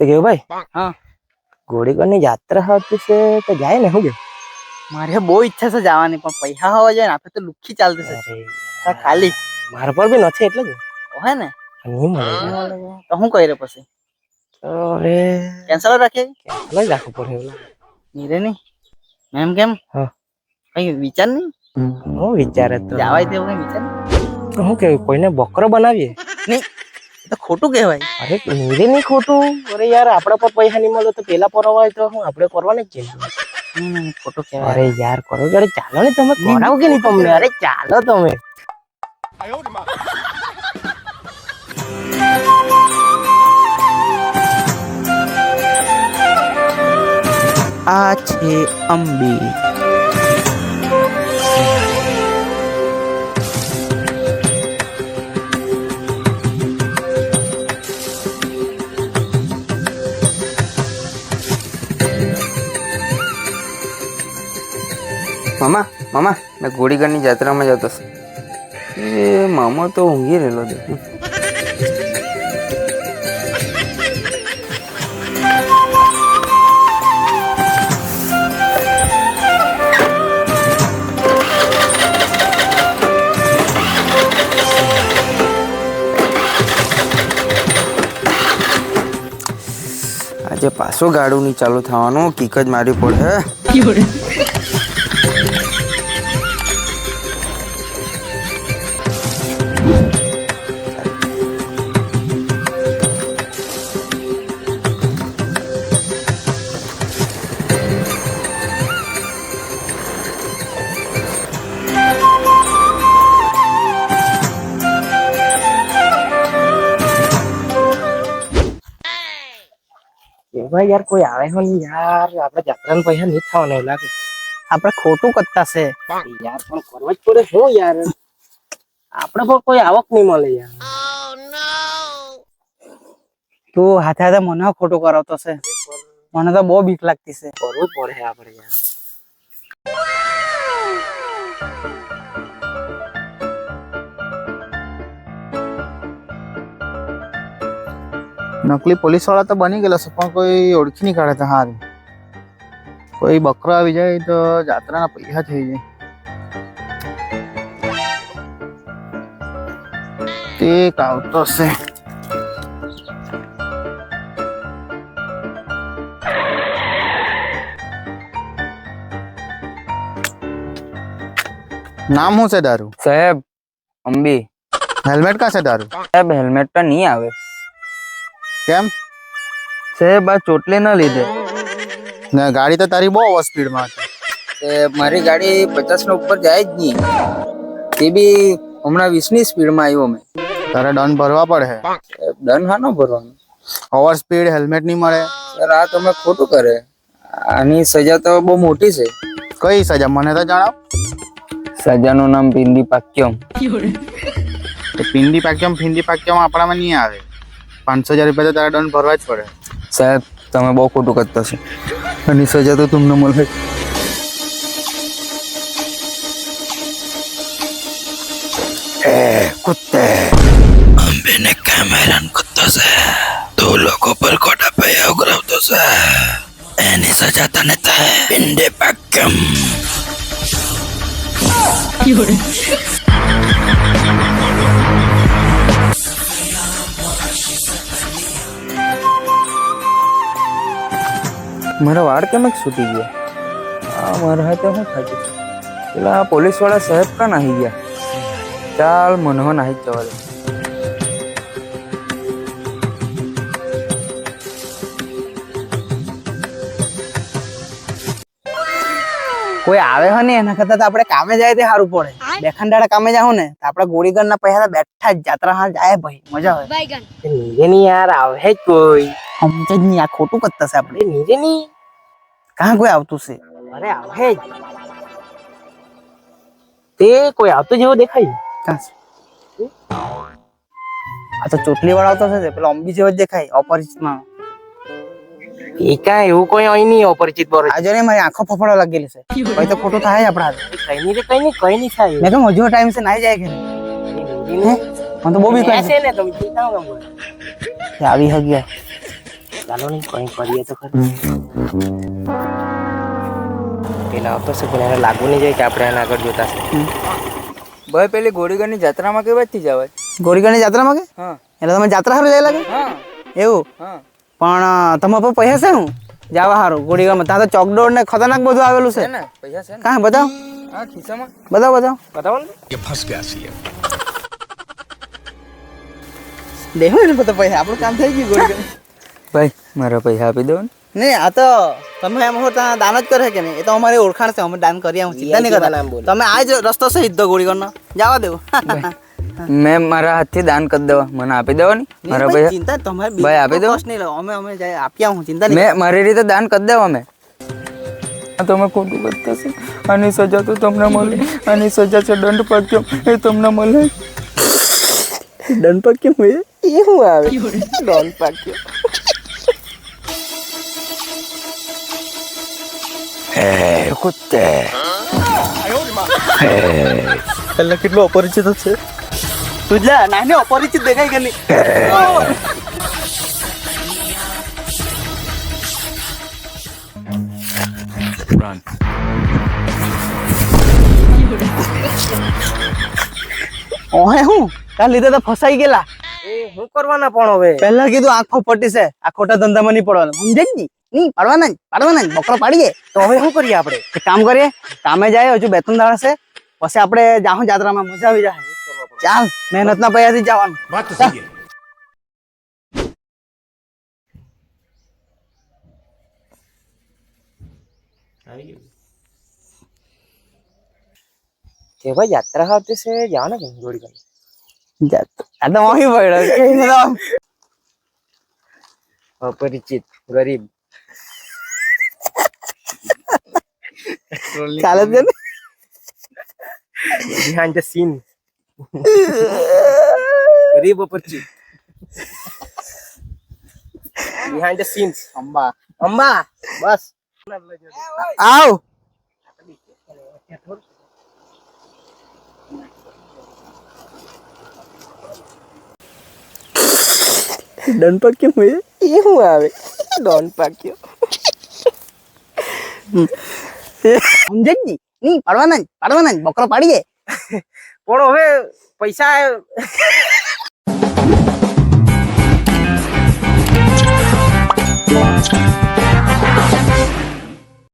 તો કેવું ભાઈ? હા. ગોળીગઢની યાત્રા હતી છે તો જાય ને શું કે મારે બહુ ઈચ્છા છે જવાની પણ પૈસા હોવા જોઈએ ને આપણે તો લુખી ચાલતી છે. ખાલી. મારા પર બી નથી એટલે જ હે ને. નહીં મળે? તો શું કહી રહ્યો પછી? અરે. કેન્સલ રાખીએ લઈ જ રાખવું પડે ઓલા. નીરે નહીં. એમ કેમ? હા. કઈ વિચાર નહીં? હું વિચારે તો. જવાય તેવું કઈ વિચાર હું તો શું કેવું કોઈને બકરો બનાવીએ? નહીં. તો ખોટું કહેવાય. અરે નીરે નહીં ખોટું. અરે યાર આપણા પર પૈસા નહીં મળે તો પેલા હોય તો હું આપણે કરવાને જ નહીં, ખોટું કહેવાય. અરે યાર કરો અરે ચાલો ને તમે. કરાવો કે નહીં તમને? અરે ચાલો તમે. આ છે અંબી. મામા મામા, મેં ઘોડીગઢની જાત્રામાં જતો એ મામા તો ઊંઘી રહેલો છે. આજે પાછો ગાડું નહીં ચાલુ થવાનું, કીક જ મારી પડે. એવા યાર, કોઈ આવે હો નહીં યાર. આપણે જાત્રાના પૈસા નહીં થવાના એવું લાગે આપણે ખોટું કરતા છે. યાર, પણ કરવા જ પડે શું યાર? આપણે પણ કોઈ આવક નહીં મળે યાર. તું હાથે હાથે મને ખોટું કરાવતો છે. મને તો બહુ બીક લાગતી છે. કરવું પડે આપણે યાર. નકલી પોલીસવાળા તો બની ગયેલા છે પણ કોઈ ઓળખી નહીં કાઢે તો હારું. કોઈ બકરો આવી જાય તો જાત્રાના પૈસા થઈ જાય. તે આવતો છે નામ શું છે દારૂ? સાહેબ અંબી. હેલ્મેટ કા છે દારૂ? સાહેબ હેલ્મેટ તો નહીં આવે. કેમ? સાહેબ આ ચોટલે ના લીધે. ને ગાડી તો તારી બહુ ઓવર સ્પીડમાં હતી. એ મારી ગાડી પચાસ નો ઉપર જાય જ નહીં. તે બી હમણાં વીસની સ્પીડમાં આવ્યો મેં. તારે દંડ ભરવા પડે. દંડ હા નો ભરવાનો? ઓવર સ્પીડ હેલ્મેટ નહીં મળે. સર આ તમે ખોટું કરે. આની સજા તો બહુ મોટી છે. કઈ સજા? મને તો જણાવ. સજાનું નામ પિંડી પાક્યમ. પિંડી પાક્યમ પિંડી પાક્યમ આપણામાં નહીં આવે. પાંચસો હજાર રૂપિયા તો તારે દંડ ભરવા જ પડે. સાહેબ તમે બહુ ખોટું કરતા છો. આની સજા તો તમને મળે. અંબેને કેમ હેરાન કરતો છે. તું લોકો પર ખોટા પૈયા ઉઘરાવતો છે. એની સજા તને થાય. પિંડે પાક્યમ મારા વાળ કેમ છૂટી ગયા આ મારા હાથે શું થાય છે પેલા પોલીસવાળા સાહેબ કા નાહી ગયા ચાલ મને હો નાહી જ જવા દે કોઈ આવે હે ને એના કરતા તો આપણે કામે જાય તે સારું પડે બેખાન દાડા કામે જાવ ને તો આપણે ગોળીગઢ ના પૈસા તો બેઠા જ જાત્રા હા જાય ભાઈ મજા આવે એ નીરે નહીં યાર આવે જ કોઈ સમજ જ નહીં આ ખોટું કરતા છે આપણે. નીરે નહીં. કાં કોઈ આવતું છે? અરે આવે જ. તે કોઈ આવતું જેવું દેખાય કાં છે? આ તો ચોટલી વાળા આવતો છે પેલો અંબી જેવો જ દેખાય અપરિચિતમાં એ કાંઈ એવું કોઈ હોય નહીં અપરિચિત બોલે આજે ને મારી આંખો ફફડવા લાગેલી છે. ભાઈ તો ખોટું થાય આપણા કઈ નહીં કઈ નહીં કઈ નહીં થાય. મેં તો હજુ ટાઈમ છે નાઈ જાય કે. મને તો બહુ બી કહે છે. ને તમે ચિંતા ન કરો. આવી હગ્યા. ચાલો નહીં કંઈ કરીએ તો ખરું પેલા આવતો છે પણ એને લાગુ નહીં જાય કે આપણે એના આગળ જોતા છે ભાઈ પેલી ગોળીગરની જાત્રામાં કેવાથી જવાય ગોરીગઢની જાત્રામાં કે હા એટલે તમે જાત્રા હારું જાય લાગે એવું પણ તમે તમારા પર પૈસા છે હું જવા હારું ગોરીગઢમાં ત્યાં તો ચોકડોળ ને ખતરનાક બધું આવેલું છે ને પૈસા છે ને કાં બતાવો હા ખિસ્સામાં બતાવ બતાવ બતાવો ને દેવો ને બધા પૈસા આપણું કામ થઈ ગયું ગોરીગઢ ભાઈ મારા પૈસા આપી દો ને. નહીં આ તો તમે એમ હો ત્યાં દાન જ કરે કે નહીં? એ તો અમારી ઓળખાણ છે અમે દાન કરીએ હું ચિંતા નહીં કરતા. તમે આ જ રસ્તો છે સીધો કરનો જવા દેવો મેં મારા હાથથી દાન કરી દેવા. મને આપી દેવા ને મારા ભાઈ, પૈસા ચિંતા તમારે ભાઈ, આપી દો. નહીં લો. અમે અમે જાય આપ્યા હું ચિંતા નહીં મેં મારી રીતે દાન કરી દેવા મેં. તમે ખોટું કરતા છે. આની સજા તો તમને મળે. આની સજા છે દંડ પાક્યો. એ તમને મળે. દંડ પર કેમ એ શું આવે. દંડ પર એ કુત્તે એટલે કેટલો અપરિચિત છે તુજલા નાને અપરિચિત દેખાય કે નહીં ઓહે હું તાર લીધે તો ફસાઈ ગયેલા શું કરવાના પણ હવે? પહેલા કીધું આંખો પટ્ટી છે. આ ખોટા ધંધામાં નહીં પડવાનું. સમજે જ? નહીં પાડવાના જ પાડવાના જ. બકરો પાડીએ. તો હવે શું કરીએ આપણે? એક કામ કરીએ. કામે જાય હજુ બે ત્રણ દાડા છે. પછી આપણે જાહું જાત્રામાં મજા આવી જાય. ચાલ મહેનતના પૈસાથી જ જવાનું. યાત્રા આવતી છે? જવાના કે જોડી કરી જાત આ તો મોહી પડ્યો કે એને તો અપરિચિત ગરીબ ચાલે જ છે ને behind the scene. ગરીબ અપરિચિત behind the scenes Amba Amba બસ આવ ડન પાક્યો હોય એ? શું આવે? ડોન પાક્યો. સમજે જ નહીં નહીં પાડવાના જ પાડવાના જ બકરો પાડીએ. પણ હવે પૈસા